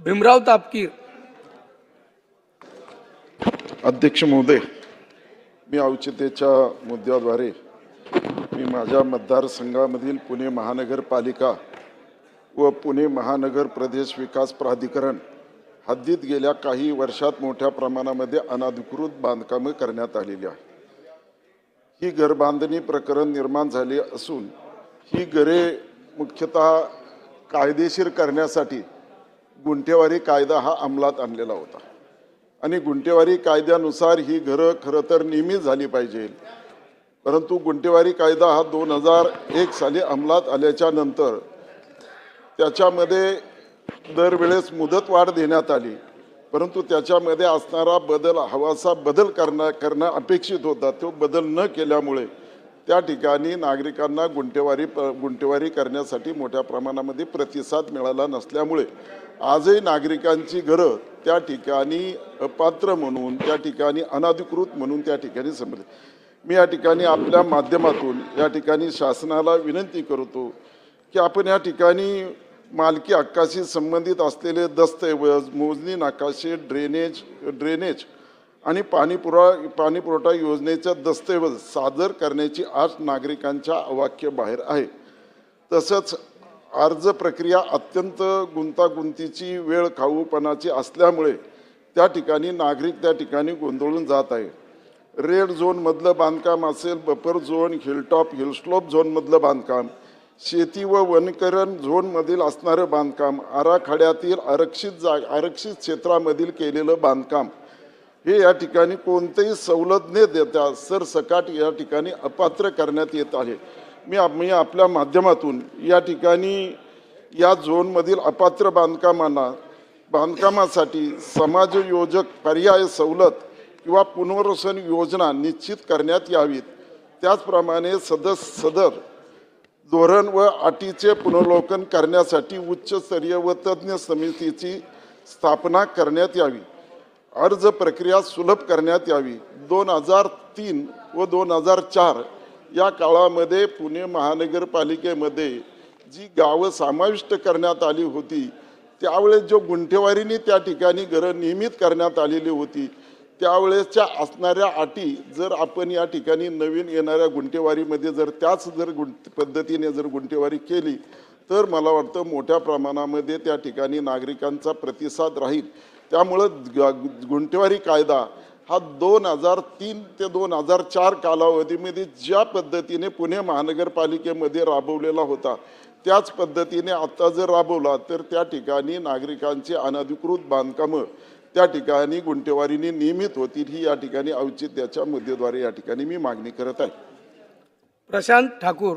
भीमराव तापकीर. अध्यक्ष महोदय मी औचित्याच्या मुद्द्याद्वारे मी माझ्या मतदारसंघामधील पुणे महानगरपालिका व पुणे महानगर प्रदेश विकास प्राधिकरण हद्दीत गेल्या काही वर्षात मोठ्या प्रमाणामध्ये अनाधिकृत बांधकामं करण्यात आलेली आहे. ही घरबांधणी प्रकरण निर्माण झाले असून ही घरे मुख्यतः कायदेशीर करण्यासाठी गुंठेवारी कायदा हा अंमलात आणलेला होता. आणि गुंठेवारी कायद्यानुसार ही घरं खरं तर नियमित झाली पाहिजे. परंतु गुंठेवारी कायदा हा दोन हजार एक साली अंमलात आल्याच्यानंतर त्याच्यामध्ये दरवेळेस मुदतवाढ देण्यात आली. परंतु त्याच्यामध्ये असणारा बदल हवासा बदल करणं करणं अपेक्षित होता. तो बदल न केल्यामुळे त्या ठिकाणी नागरिकांना गुंटेवारी प- गुंठेवारी करण्यासाठी मोठ्या प्रमाणामध्ये प्रतिसाद मिळाला नसल्यामुळे आजही नागरिकांची घरं त्या ठिकाणी अपात्र म्हणून त्या ठिकाणी अनाधिकृत म्हणून त्या ठिकाणी समजले मी या ठिकाणी आपल्या माध्यमातून या ठिकाणी शासनाला विनंती करतो की आपण या ठिकाणी मालकी हक्काशी संबंधित असलेले दस्तऐवज मोजणी नकाशे ड्रेनेज ड्रेनेज आणि पाणीपुरा पाणीपुरवठा योजनेचा दस्तऐवज सादर करण्याची आज नागरिकांच्या अवाक्य बाहेर आहे. तसंच अर्ज प्रक्रिया अत्यंत गुंतागुंतीची वेळ खाऊपणाची असल्यामुळे त्या ठिकाणी नागरिक त्या ठिकाणी गोंधळून जात आहे. रेड झोनमधलं बांधकाम असेल buffer zone hilltop hill slope झोनमधलं बांधकाम शेती व वनीकरण झोनमधील असणारं बांधकाम आराखड्यातील आरक्षित जा आरक्षित क्षेत्रामधील केलेलं बांधकाम हे या ठिकाणी कोणतेही सवलत न देता सरसकाट या ठिकाणी अपात्र करण्यात येत आहे. मी मी आपल्या माध्यमातून या ठिकाणी या झोनमधील अपात्र बांधकामांना बांधकामासाठी समाजयोजक पर्याय सवलत किंवा पुनर्वसन योजना निश्चित करण्यात यावीत. त्याचप्रमाणे सदस सदर धोरण व अटीचे पुनर्वलोकन करण्यासाठी उच्चस्तरीय व तज्ज्ञ समितीची स्थापना करण्यात यावी. अर्ज प्रक्रिया सुलभ करण्यात यावी. दोन हजार तीन व दोन हजार चार या काळामध्ये पुणे महानगरपालिकेमध्ये जी गावं समाविष्ट करण्यात आली होती त्यावेळेस जो गुंठेवारीने त्या ठिकाणी घरं नियमित करण्यात आलेली होती त्यावेळेसच्या असणाऱ्या अटी जर आपण या ठिकाणी नवीन येणाऱ्या गुंठेवारीमध्ये जर त्याच जर गुंट पद्धतीने जर गुंठेवारी केली तर मला वाटतं मोठ्या प्रमाणामध्ये त्या ठिकाणी नागरिकांचा प्रतिसाद राहील. त्यामुळं गुंठेवारी कायदा हा दोन हजार तीन ते दोन हजार चार कालावधीमध्ये ज्या पद्धतीने पुणे महानगरपालिकेमध्ये राबवलेला होता त्याच पद्धतीने आत्ता जर राबवला तर त्या ठिकाणी नागरिकांची अनधिकृत बांधकामं त्या ठिकाणी गुंठेवारीने नियमित होतील ही या ठिकाणी औचित्याच्या मुद्देद्वारे या ठिकाणी मी मागणी करत आहे. प्रशांत ठाकूर.